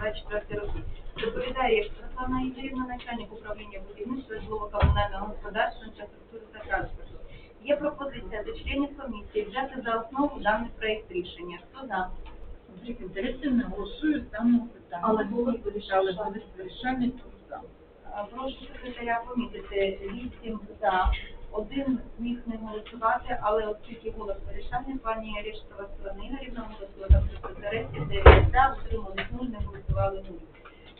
24 роки. Доповідає Оксана Ігорівна, начальник управління будівництва житлово-комунального господарства, інфраструктури та транспорту. Є пропозиція до членів комісії взяти за основу даний проект рішення. Хто за? Конфлікт інтересів не голосую з даного питання. Але були Але були вирішальні, то за. Прошу секретаря помітити вісім за. Один зміг не голосувати, але оскільки голос вирішальний, пані Рештова Світлана Ігорівна голосувала там секретаресі, дев'ять за, утримались нуль, не голосували нуль.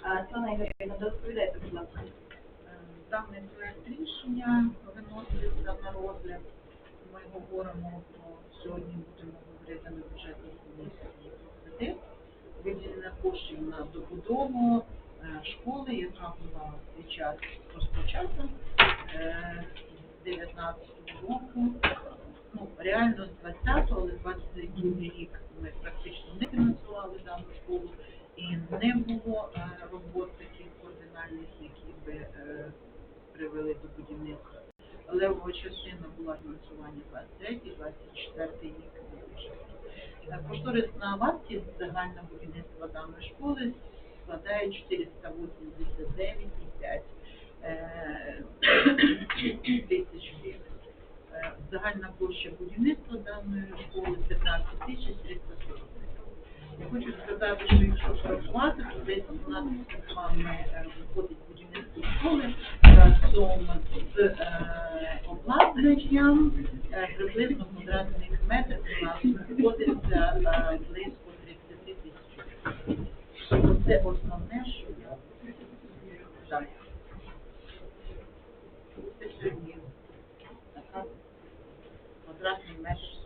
А, Світлана Ігорівна, доповідайте, будь ласка. Е, Даний проект рішення виноситься на розгляд. Ми говоримо про сьогодні будемо говорити на бюджетній комісії про кредит. Виділення коштів на добудову е, школи, яка була цей час розпочата е, з 19 року. Ну, реально з 20-го, але 22 рік ми практично не фінансували дану школу і не було е, робот таких кардинальних, які би е, привели до будівництва. Левова частина була фінансування 23-24 рік. Е, Кошторисна вартість загального будівництва даної школи складає 489,5 е, тисяч гривень. Е, Загальна площа будівництва даної школи 15 тисяч 340 я хочу сказати, що якщо порахувати, то десь у нас з вами е, виходить будівництво школи разом з е, обладнанням е, приблизно квадратний метр у нас виходиться е, близько 30 тисяч. Це основне, що я так. Це сьогодні така квадратний метр.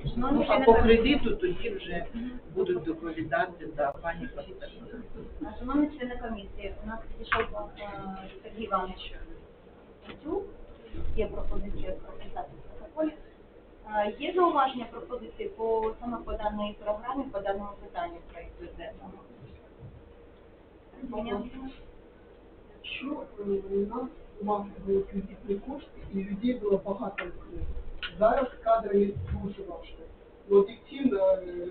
Шановні Ну, а по кредиту тоді вже будуть доповідати да, пані Пастер. а, Шановні члени комісії, у нас підійшов е, Сергій Іванович Пацюк. Є пропозиція прописати в протоколі. Е, Є зауваження пропозиції по саме по даній програмі, по даному питанню проєкту? Понятно? Що е, у нас маса були кредитні кошти і людей було багато. Зараз з кадрами дуже важко. Ну, об'єктивно, е,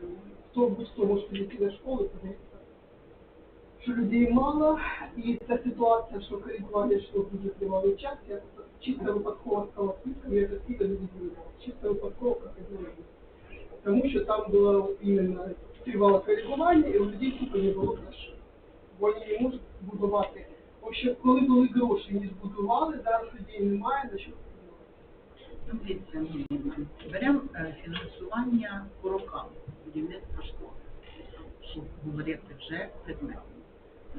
хто будь-хто може прийти на школу, подивитися, що людей мало, і ця ситуація, що коригування що дуже тривалий час, я чисто випадково стала списком, я засіда не відмінила. Чисто випадково, думаю. Тому що там було іменно тривале коригування, і у людей тупо не було грошей. Бо вони не можуть будувати. В коли були гроші, не збудували, зараз людей немає, будувати. Дивіться, беремо е, фінансування по рокам будівництва школи, щоб говорити вже предметно.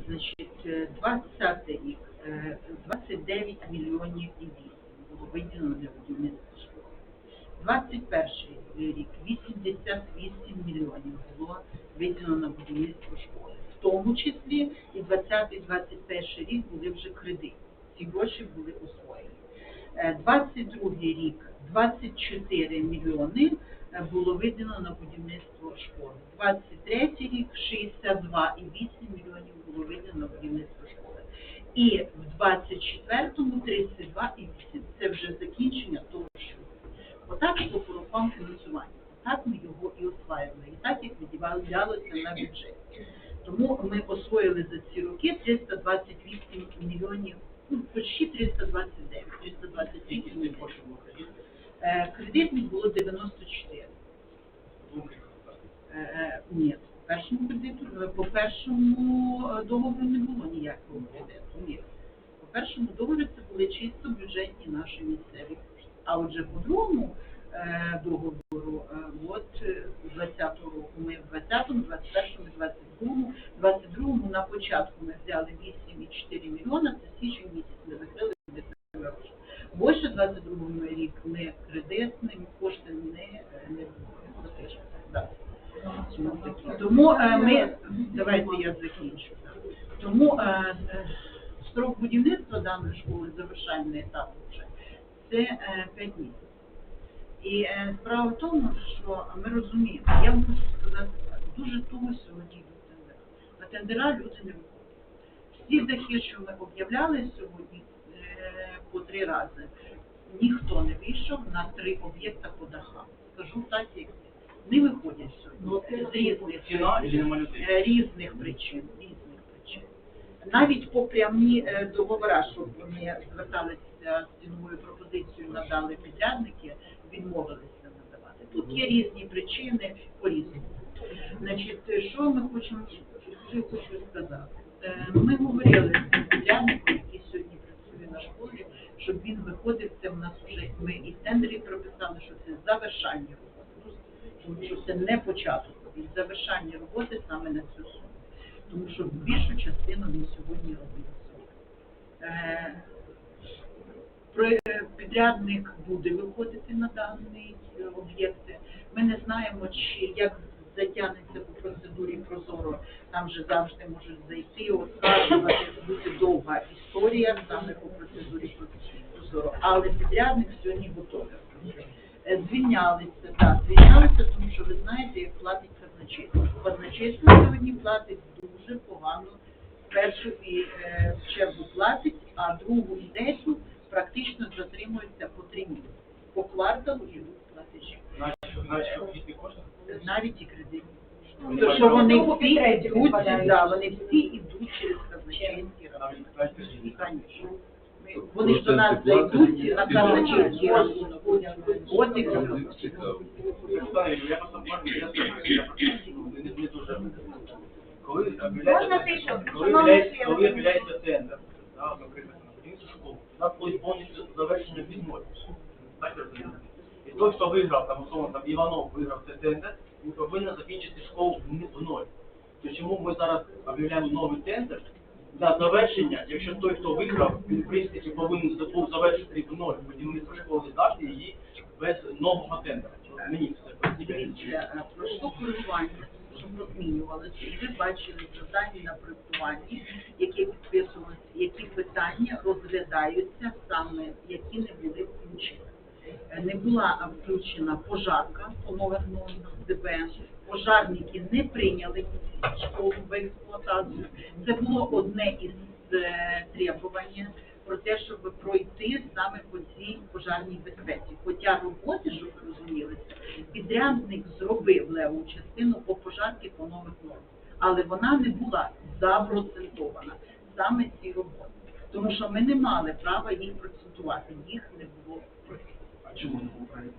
Значить, е, 20 рік е, 29 мільйонів і 8 було виділено для будівництва школи. 21 рік 88 мільйонів було виділено на будівництво школи. В тому числі і 20-21 рік були вже кредити. Ці гроші були освоєні. Е, 22 рік 24 мільйони е, було виділено на будівництво школи. 23 рік 62,8 мільйонів було виділено на будівництво школи. І в 24-му 32,8. Це вже закінчення того, що отак по рокам фінансування. Так ми його і осваювали. І так як виділялося на бюджет. Тому ми освоїли за ці роки 328 мільйонів, почти 329, 328 мільйонів. Е, Кредитних було 94. Е, е, Ні, по першому кредиту, е, по першому договору не було ніякого кредиту. Ні. По першому договору це були чисто бюджетні наші місцеві кошти. А отже, по другому договору, е, от е, з 20-го року ми в 20-му, 21-му, 22-му, 22-му на початку ми взяли 8,4 мільйона, це січень місяць ми закрили кредитні гроші. Більше 22 рік ми кредитним кошти не, е, не. Да. Тому е, ми, давайте я закінчу. Тому е, е, строк будівництва даної школи, завершальний етап вже, це е, 5 місяців. І е, справа в тому, що ми розуміємо, я вам хочу сказати так, дуже туго сьогодні йдуть тендера. На тендера люди не виходять. Всі дахи, що ми об'являли сьогодні е, по три рази, ніхто не вийшов на три об'єкта по дахам. Скажу так, як. Не виходять сьогодні. Ну, з різних е, різних причин. Різних причин. Навіть по прямі е, договора, щоб вони зверталися з ціновою пропозицією, надали підрядники, відмовилися надавати. Тут є різні причини по різному. Значить, що ми хочемо, що хочу сказати? Е, Ми говорили з цим який сьогодні працює на школі, щоб він виходив, це в нас вже ми і в тендері прописали, що це завершання роботи. Тому що це не початок, і завершання роботи саме на цю суму. Тому що більшу частину він сьогодні робив сам. Е, Підрядник буде виходити на даний е, об'єкт. Ми не знаємо, чи як затягнеться по процедурі прозоро. Там же завжди можуть зайти, оскаржувати, бути довга історія саме по процедурі прозоро. Але підрядник сьогодні готовий. Е, Звільнялися, так, звільнялися, тому що ви знаєте, як платить казначейство. Казначейство сьогодні платить дуже погано. Першу і е, чергу платить, а другу і третю практично затримується по три місяці. По кварталу йдуть платежі. Навіть і кредитні. Вони Тому що вони всі йдуть, да, вони всі йдуть через казначейські рахунки. Конечно. Ми- Вони ж до нас зайдуть на казначейський рахунок. От і все. Оксана Юріївна, я просто можу, я скажу, я просто не, не дуже. Коли Можна об'являється тендер, наприклад, на будівництво школи, у нас колись повністю завершення відмови. Так, я розумію? І той, хто виграв, там, условно, там, Іванов виграв цей тендер, він повинен закінчити школу в в ноль. То чому ми зараз об'являємо новий тендер на завершення, якщо той, хто виграв, він в принципі повинен був завершити в ноль будівництво школи, здати її без нового тендера. Мені це поясніть. Е, пройшло коригування, щоб розмінювалося, і ви бачили завдання на проєктуванні, яке підписувалося, які питання розглядаються саме, які не були включені. Е, Не була включена пожарка по нових нормах ДБН, пожарники не прийняли школу в експлуатацію. Це було одне із е, требувань про те, щоб пройти саме по цій пожарній безпеці. Хоча роботи, щоб ви розуміли, підрядник зробив леву частину по пожарки по нових нормах, але вона не була запроцентована саме ці роботи. Тому що ми не мали права їх процентувати, їх не було. А чому не був проєкт?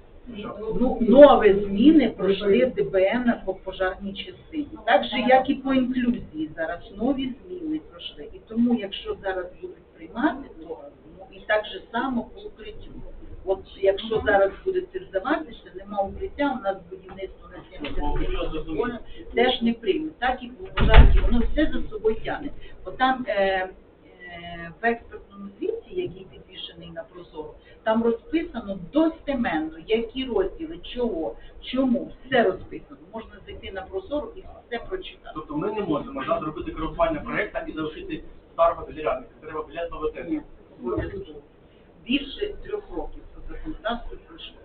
Ну, нові зміни пройшли в ДБН по пожарній частині. Так же, як і по інклюзії зараз нові зміни пройшли. І тому, якщо зараз будуть приймати, то ну, і так же само по укриттю. От якщо зараз буде це здаватися, нема укриття, у нас будівництво на 70 школи теж не приймуть. Так і по пожарці, воно все за собою тягне. Бо там е, е, в експертному звіті, який підвішений на прозоро, там розписано достеменно, які розділи, чого, чому, все розписано. Можна зайти на прозоро і все прочитати. Тобто ми не можемо да, зробити коригування проєкту і залишити старого підрядника. Треба біля нового Ні, Більше трьох років по законодавству пройшло.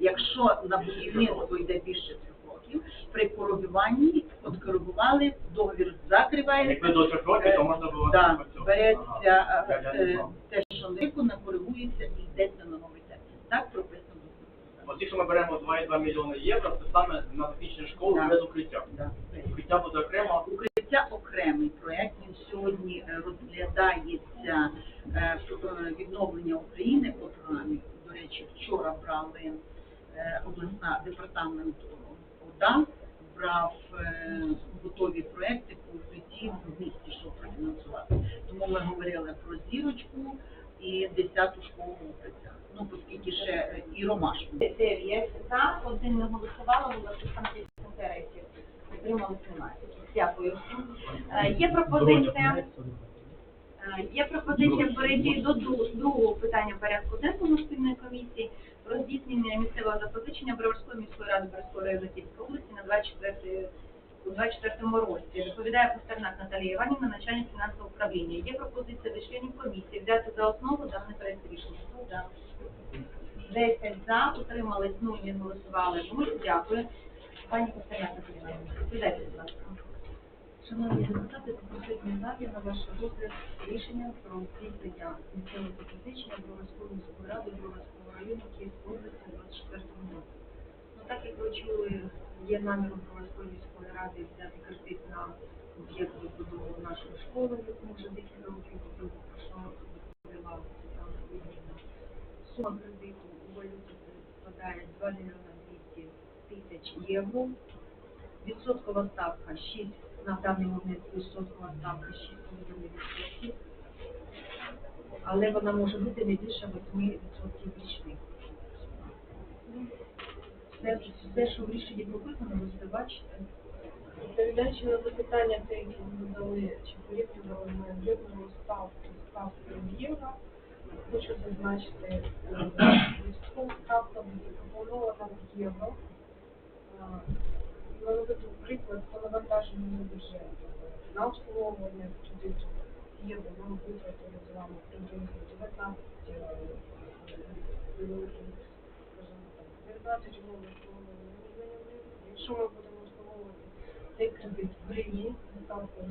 Якщо на будівництво йде більше трьох років, при коригуванні откоригували, договір закривається. Якби до трьох років, то можна було Да, по цьому. береться Ага. е, Я- я не е, знав. те, що не виконано, коригується і йдеться на новий термін. Так прописано. От якщо ми беремо 2,2 мільйони євро, це саме на закінчення школи Да. без укриття. Да. Укриття буде окремо. Укриття окремий проект. Він сьогодні е, розглядається е, е, відновлення України по програмі. До речі, вчора брали обласна департамент ОДА, брав готові проекти по укритті в місті, щоб профінансувати. Тому ми говорили про зірочку і 10-ту школу укриття. Ну, оскільки ще і ромашку. 9 за, один не голосувало, було 16 інтересів. Утрималось немає. Дякую всім. Е, Є пропозиція. Е, Є пропозиція перейти до другого питання порядку денного спільної комісії про здійснення місцевого запозичення Броварської міської ради Броварської району Київської області на 24 у 24 році. Доповідає Пастернак Наталія Іванівна, начальник фінансового управління. Є пропозиція до членів комісії взяти за основу даний проект рішення. Хто за? 10 за, утримались 0, не голосували 0. Дякую. Пані Пастернак Наталія Іванівна, відповідайте, будь ласка. Шановні депутати, попередньо далі на ваш розгляд рішення про здійснення місцевого запозичення Броварської міської ради Броварського району Київської області у 24 році. Ну, так як ви чули, є намір у Броварської ради взяти кредит на об'єкт відбудову нашої школи, яку вже декілька років будемо, про що відповіла Світлана Юрійовна. Сума кредиту у валюті складає 2 мільйона 200 тисяч євро. Відсоткова ставка 6, на даний момент відсоткова ставка 6,5%. Але вона може бути не більше 8% річних. Все, все, що в рішенні прописано, ви все бачите. Відповідаючи на запитання, те, які ви задали, чи порівнювали ми гривневу ставку з ставкою в євро, хочу зазначити, е, військова ставка буде пропонована в євро. Е, приклад по навантаженню на бюджет. На обслуговування кредиту євро нам витратили з вами приблизно 19 е, мільйонів, скажімо так, 19 умовно мільйонів гривень. Якщо ми будемо обслуговувати цей кредит в гривні за ставкою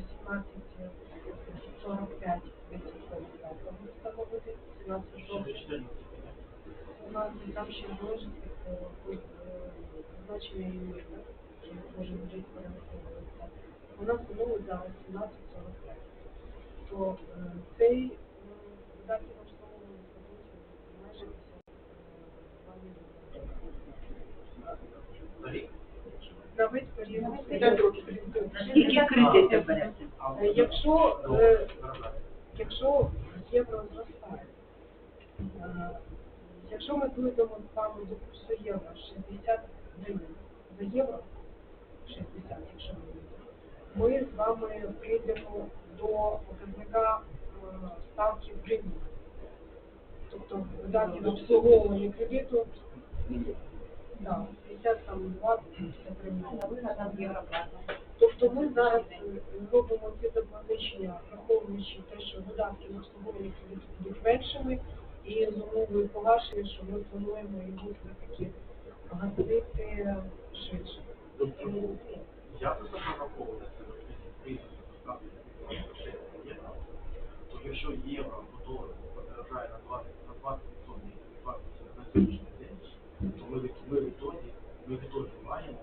17,45 відсоткових ставка буде становити 17 жовтня. У нас там ще залежить від е, е, значення її, бюджет перераховується. Вона становить зараз 17,45. То е, цей на обслуговування становить майже 52 мільйони. На весь період. Скільки кредитів берете? Е, Якщо, е, якщо євро зростає, якщо ми дійдемо з вами до курсу євро 60 гривень за євро, 60, якщо ми ми з вами прийдемо до показника е, ставки в гривні. Тобто видатки на обслуговування кредиту, да, 50 там 20 53 мільйони. Тобто ми зараз е, робимо ці запозичення, враховуючи те, що видатки на обслуговування кредиту будуть меншими, і з умовою погашення, що ми плануємо їх таки гасити швидше. Я прораховую це євро, то якщо євро по долару подорожає на 20, на 20 20 на сьогоднішній день, то ми, від- ми відтоді, ми маємо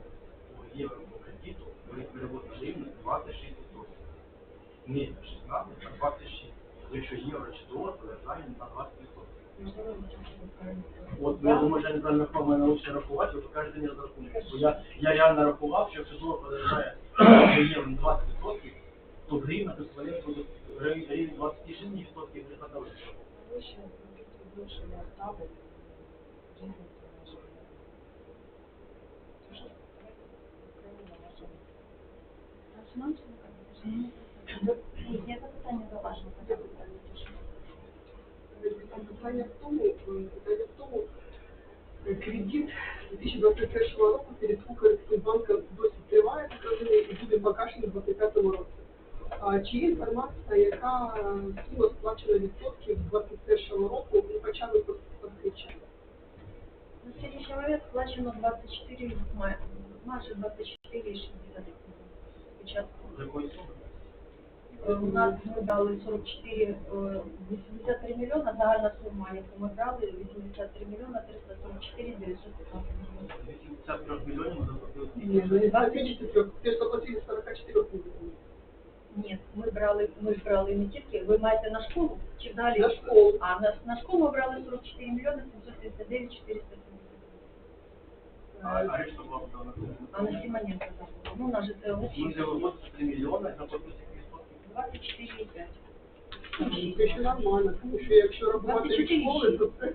по євро по кредиту при переводі гривні 26 Не 16, а 26. То якщо євро чи долар подорожає на 20 От що я неправильно рахував, мене навчили рахувати, ви покажете мені розрахунки. Бо я, я реально рахував, що якщо долар подорожає до євро на 20%, то гривна еквівалент буде гривень 26% гривна на. Є запитання до вашого питання? Там питання в тому, е, питання в тому, е, кредит 2021 року перед Укрексімбанком досі триває, розумію, і буде погашений в 2025 році. А чи є інформація, яка сума сплачена відсотків з 2021 року, ну, хоча б? На сьогоднішній момент сплачено 24, май- майже 24,60 спочатку. З якої суми? Е, У нас ми дали 44, е, 83 мільйона, загальна сума, яку ми брали, 83 мільйона 344 915 гривень. 83 мільйонів Ні, ну, не 24, ти ж заплатили 44 мільйонів. Ні, ми брали, ми ж брали не тільки, ви маєте на школу чи далі? На школу. А на, на школу ми брали 44 мільйони 739 470 А а решта була. А на було. Ну, на же, е, Ми общий взяли 83 мільйони, заплатили? 24,5. Ну, Це ще нормально, тому що якщо рахувати від 24 школи, то це...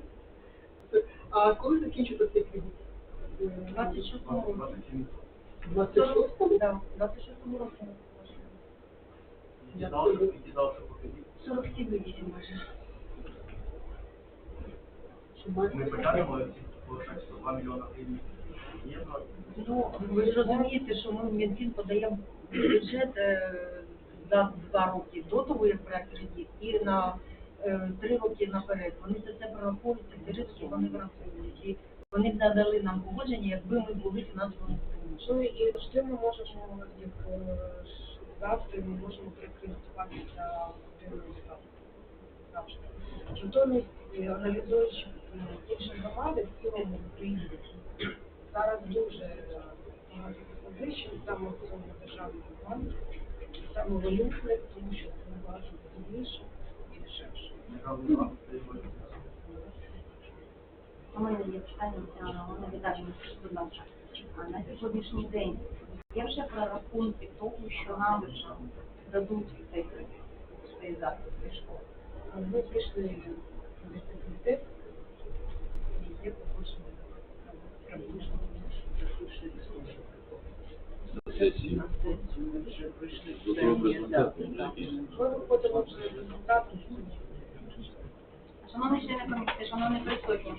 це- А коли закінчиться цей кредит? 26 році. 27 В 26-му? Да, 26 році. ми положили. І дав, що і дав, що по кредиту. 47 8 майже. Ми потягнемо ці, виходить, 2 мільйона гривень євро. Ну, ви ж розумієте, що ми в Мінфін подаємо бюджет е, за два роки до того, як брати кредит, і на е, три роки наперед. Вони це все прораховують, ці ризики вони враховують. І вони б надали нам погодження, якби ми були фінансово неспроможні. Ну і завжди ми можемо, як е, завжди, ми можемо отриманої ставки. Завжди. Натомість, е, аналізуючи інші громади в цілому Україні, зараз дуже Найвищим саме в цьому державному банку, саме валютне, тому що це набагато дешевше і дешевше. У мене є питання, Олена Віталіївна, будь ласка. На сьогоднішній день є вже прорахунки того, що нам дадуть цей цей заклад цей школи. Ми пішли в університет, і є погодження приблизно. Питання, да, да. Ми Шановні члени комісії, шановні присутні,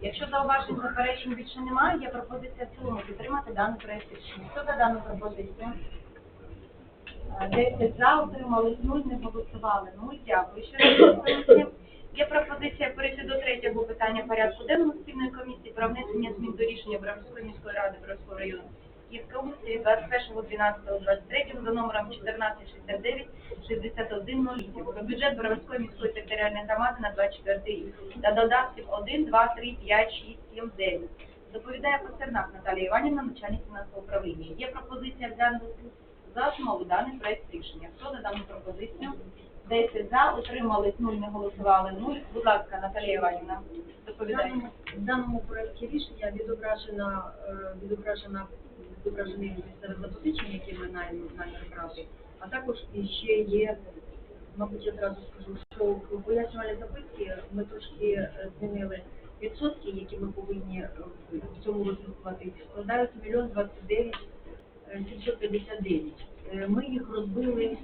якщо зауважень заперечень більше немає, є пропозиція в цілому підтримати даний проект рішення. Хто за дану пропозицію? Е, 10 за, отримали 0, не голосували 0. Дякую. Ще раз комісія. Є пропозиція перейти до третього питання порядку денного спільної комісії про внесення змін до рішення Бровської міської ради Бровського району Київської області 21.12.23 за номером 1469 6108 про бюджет Боровської міської територіальної громади на 24 рік та додатків 1, 2, 3, 5, 6, 7, 9. Доповідає Пастернак Наталія Іванівна, начальник фінансового управління. Є пропозиція взяти за основу даний проект рішення. Хто за дану пропозицію? 10 за, утримались 0, не голосували 0. Будь ласка, Наталія Іванівна, доповідайте. в даному проекті рішення відображена, е, відображена, відображені місцеве запозичення, які ми маємо брати, а також ще є, мабуть, одразу скажу, що в пояснювальній записці ми трошки е, змінили відсотки, які ми повинні е, в цьому році сплатити, складають мільйон двадцять дев'ять е, Ми їх розбили.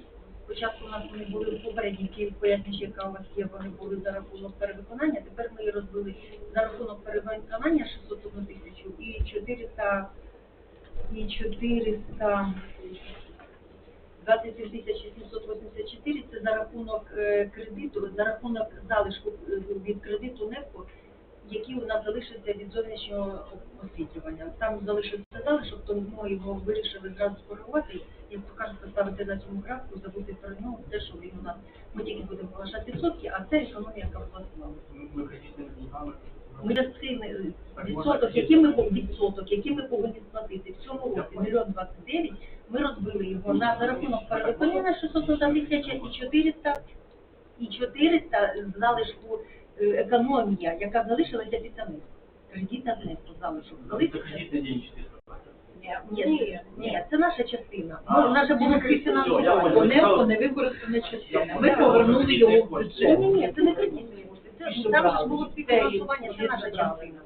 Спочатку у нас вони були попередній Київ яка у вас є, вони були за рахунок перевиконання. Тепер ми її розбили за рахунок перевиконання 601 тисячу і 400, і 400, 27 тисяч 784 це за рахунок е, кредиту, за рахунок залишку е, від кредиту НЕФКО, який у нас залишився від зовнішнього освітлювання. Там залишився залишок, тому ми його вирішили зразу скоригувати, як то кажуть, поставити на цьому графіку, забути про нього, те, що він у нас, ми тільки будемо поважати відсотки, а це економія, яка в нас була. Ми кредитними. Ми відсоток, який ми відсоток, який ми повинні сплатити в цьому році, мільйон двадцять дев'ять, ми розбили його на за рахунок перевиконання 601 тисяча і 400, і 400 з залишку е, економія, яка залишилася після них. Кредитна знесу залишок. День 400. Ні, ні, це наша частина. А, Ми, наше було я співфінансування. понял. Не використана частина. Ми повернули його в бюджет. ні, ні, це не кредитні кошти. Це там ж було співфінансування, це наша частина.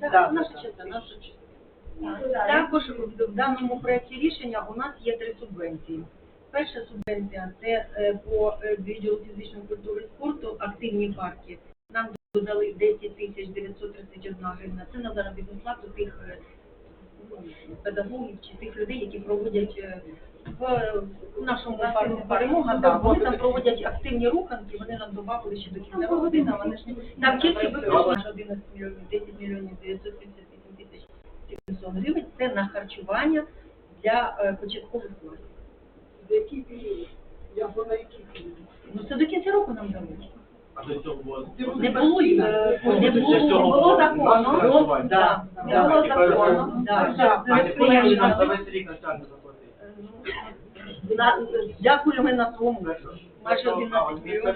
Так, наша частина. наша частина. Також в даному проєкті рішення у нас є три субвенції. Перша субвенція це е, по е, відділу фізичної культури і спорту активні парки. Нам додали 10 тисяч 931 гривна. Це на заробітну плату тих е, педагогів чи тих людей, які проводять в нашому парку перемога. Да, вони там проводять активні руханки, вони нам додали ще до кінця року. година, вони ж не Там тільки виключно 11 мільйонів, 10 мільйонів 978 тисяч 700 гривень. Це на харчування для е, початкових класів. За який період? Я бо на який період? Ну це до кінця року нам дали. А до цього було... Не було їх. Е, Не не було, було, не було закону. Не було закону. Да, Так. А не повинні нам за да. весь рік начальник заплатити. На- тому. Майже 11 11 мільйонів.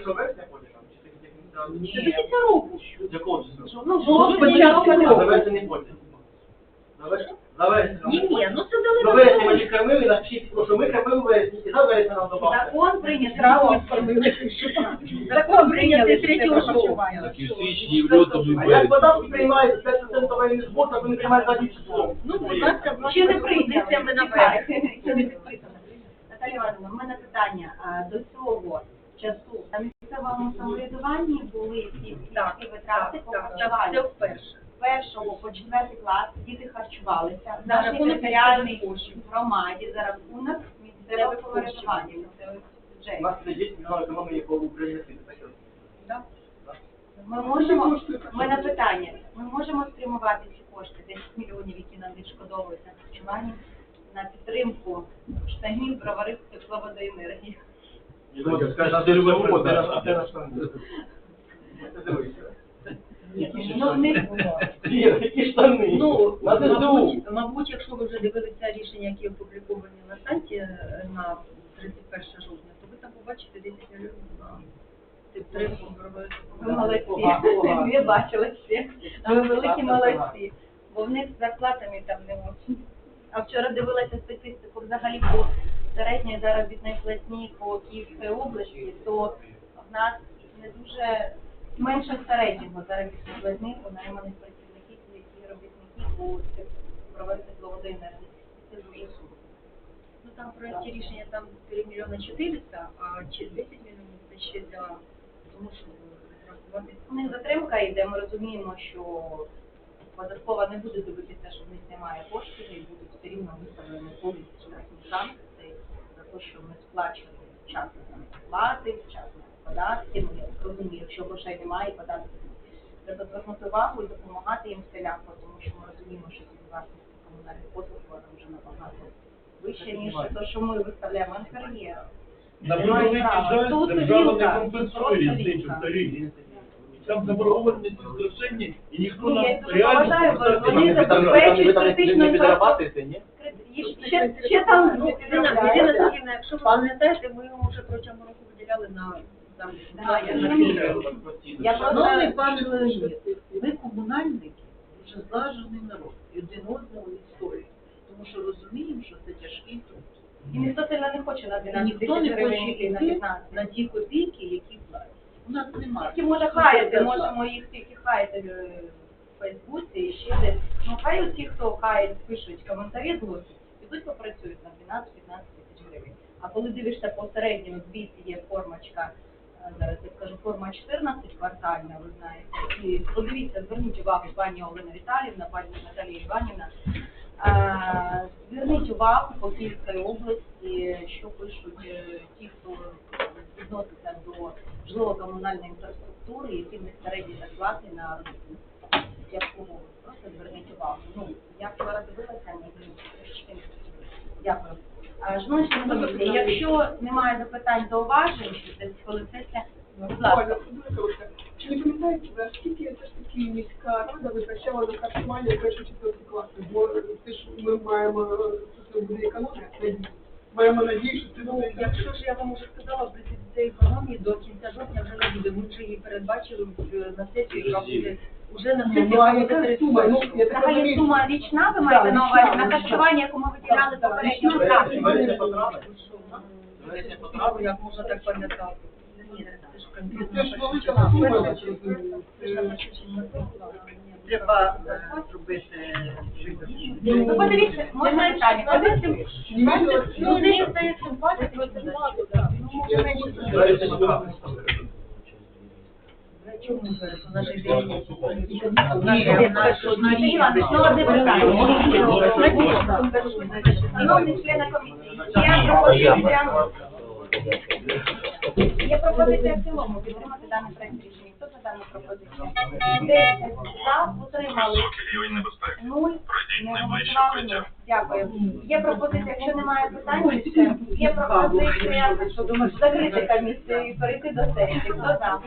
Це до кінця року. Якого числа? Ну, Було спочатку року. Ні, ні, ну це дали на ми року. їх кормили, напишіть, що ми кормили в вересні, і за нам добавили. Закон прийнятий. Траву Закон прийнятий 3 жовтня. Так і в січні, і в лютому, і в А як березні. податки приймають 5% воєнний збор, так вони приймають за число. Ну, будь ласка, Ще не вашими прийняли. пропозиціями наперед. Ще не підписано. Наталія Івановна, в мене питання. А, До цього часу на місцевому самоврядуванні були всі Так, витрати по Так, так, це вперше. З першого по четвертий клас діти харчувалися в За нашій рахунок територіальній коштів. громаді за рахунок місцевого самоврядування. місцевого У бюджету. нас це 10 мільйонів економії по Україні. Так. Ми можемо, у мене питання, ми можемо спрямувати ці кошти, 10 мільйонів, які нам відшкодовують на харчування, на підтримку штанів, броварів, тепловодоенергії. Ну, не які штани? Ну, на ЗСУ. мабуть, мабуть, якщо ви вже дивилися рішення, які опубліковані на сайті е, на 31 жовтня, то ви там побачите 10 мільйонів на підтримку Ви молодці, ви бачили всі. Ви великі молодці. Бо в них з зарплатами там не можуть. А вчора дивилася статистику взагалі по середньої заробітної платні по Київській області, то в нас не дуже менше середнього заробітної платні у найманих працівників, які робітники у провести теплової енергії. Це дуже сумно. Ну там в проєкті рішення там 4 мільйони 400, а чи 10 мільйонів це ще для тому, щоб врахувати. У них затримка йде, ми розуміємо, що податкова не буде дивитися, що в них немає коштів і будуть все рівно виставлені повністю санкції за те, що ми сплачуємо вчасно там плати, вчасно податки. Ну, я розумію, якщо грошей немає, податки. Треба звернути увагу і допомагати їм всіляко, тому що ми розуміємо, що вартість комунальних послуг вона вже набагато вища, ніж те, що ми виставляємо НКРЄ. На Немає превеликий жаль, держава не компенсує різницю в тарифі. Там заборгованість страшенні, і ніхто Ні, нам реально вони забезпечують там не- критичну не підрабатуєте, ні? Ще, ще там Ну, Ірина, Ірина якщо ви пам'ятаєте, ми йому вже протягом року виділяли на там на. Я Шановний пане Леонід, ми комунальники дуже злажений народ і один одного відстоюємо. Тому що розуміємо, що це тяжкий труд. і ніхто сильно не хоче на І 12 ніхто тисяч не гривень йти на 15. на ті копійки, які платять. У нас немає. Тільки може хаяти, можемо їх тільки хаяти е, в Фейсбуці і ще десь. Ну хай ті, хто хаять, пишуть коментарі злості, підуть попрацюють на 12-15 тисяч гривень. А коли дивишся по середньому звідси є формочка, е, зараз я скажу, форма 14 квартальна, ви знаєте, і подивіться, зверніть увагу пані Олена Віталіївна, пані Наталія Іванівна, Зверніть увагу по Київській області, що пишуть е, ті, хто відноситься до житлово-комунальної інфраструктури, які в них середні зарплати на обслуговування. Просто зверніть увагу. Ну, я вчора дивилася, не сподобалося. Дякую. Шановні члени комісії, якщо немає запитань, зауважень, що це коли сесія, будь ласка. Чи не пам'ятаєте, ви, а скільки все ж таки міська рада витрачала на харчування першого четвертого класу? Бо е, це ж ми маємо, е, це буде економія, маємо надію, що це буде Якщо ж я вам уже сказала, принципі, цієї економії до кінця жовтня вже не буде. Ми вже її передбачили в- на сесію, яка буде вже на сесії, Ну, а яка сума? Ну, я так Взагалі розумію, сума річна, ви маєте на увазі, на харчування, яку ми виділяли попередньо Ну, травні? Як можна так пам'ятати? Ні, це ж Ну, конкретно. Це ж велика сума, я так розумію. Треба е, зробити Ну, подивіться, можна питання, подивіться. Ну, мені здається, хватить, ви це мало, так. Ну, може, менше. Берете по травні? Чому зараз? Вона ж йде. Ні, наш одна Сергій Іванович, ну, одне питання. Шановні члени комісії, є пропозиція, є пропозиція в цілому підтримати даний проект рішення. Хто за дану пропозицію? Десять за, утримали. Нуль, не голосували нуль. Дякую. Є пропозиція, якщо немає питань, ще є пропозиція закрити комісію і перейти до сесії. Хто за?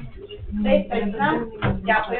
Десять за. Дякую.